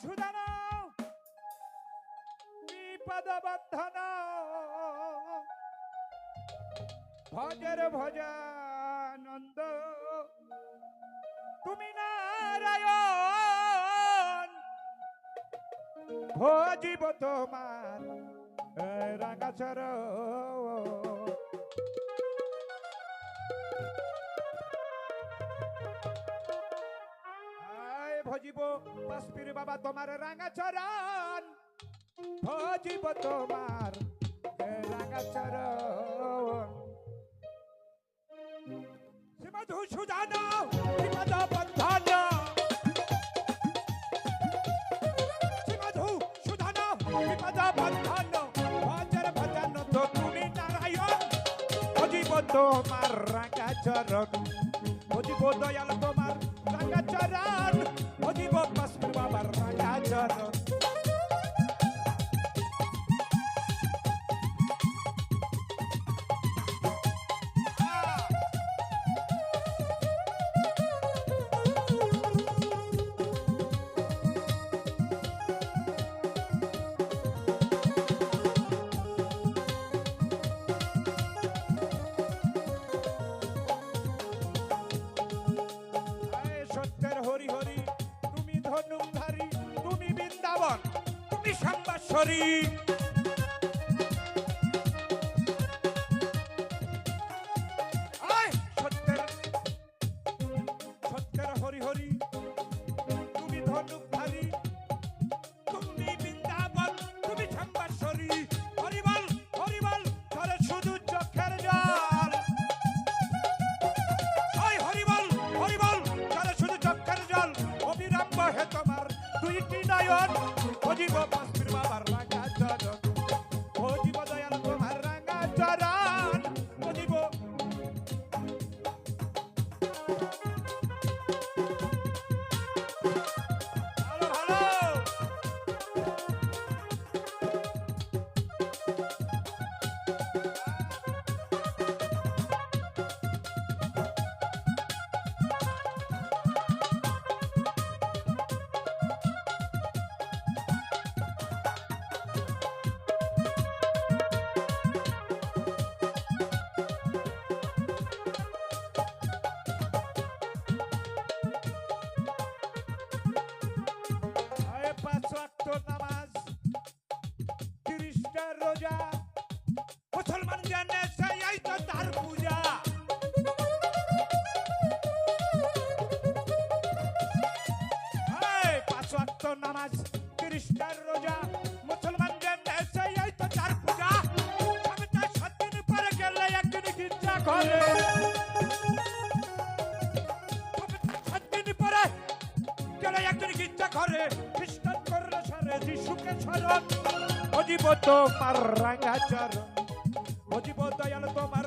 মধুসূদন বিপদ বন্ধন ভজর ভজানন্দ তুমি নারায়ণ। ভজিব তোমার রাগাচর ভজিব বাস্পির বাবা তোমার রাঙাচরণ ভজিব তোমার রাঙাচরণ শ্রীমধুসূদন বিপদ বন্ধন। শ্রীমধুসূদন বিপদ বন্ধন। ভজর ভজন তো তুমি নারায়ণ। ভজিব তোমার রাঙাচরণ ভজিব দয়াল তোমার রাঙাচরণ ভজিব সাম্বাসরী আয় সত্যের সত্যের করে খ্রিস্টান করলে সারে যিশুকে স্মরণ। অজীব তোমার রাঙা চরণ। অজীব দয়াল তোমার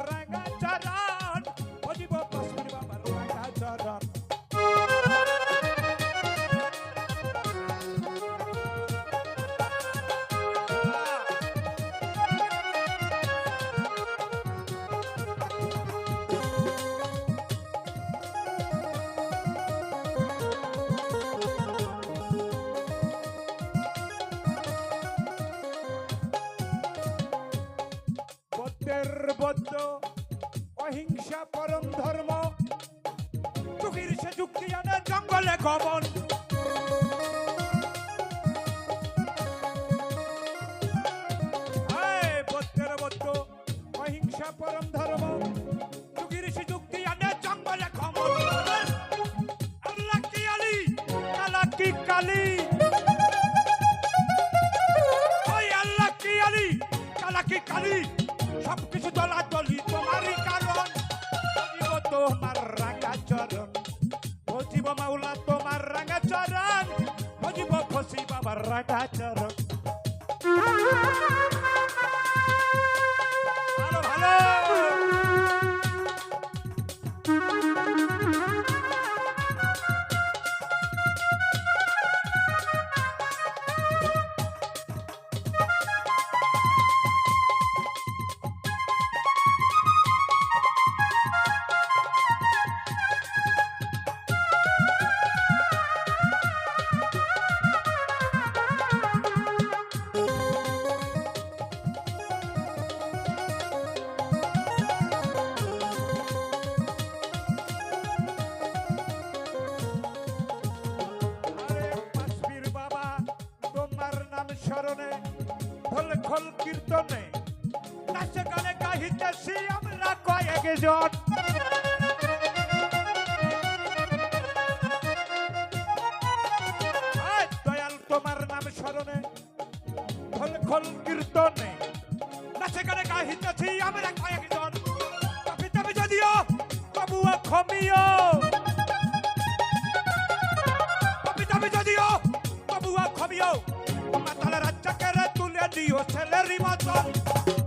বদ্ধের বদ্ধ অহিংসা পরম ধর্ম। চুকির সে যুক্তি জানে জঙ্গলে গমন। অহিংসা পরম মাওলা তোমার রাঙা চরণ ভজিব খুশি বাবার রাঙা চরণ। খোল কীর্তনে। নাচে গানে গাহিতেছি আমরা কয়েকজন আয় দয়াল, তোমার নাম স্মরণে খোল খোল কীর্তনে। নাচে গানে গাহিতেছি আমরা কয়েকজন তবে তবে যদিও তবুও তুলে দিও ছেলেরই মতন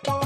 but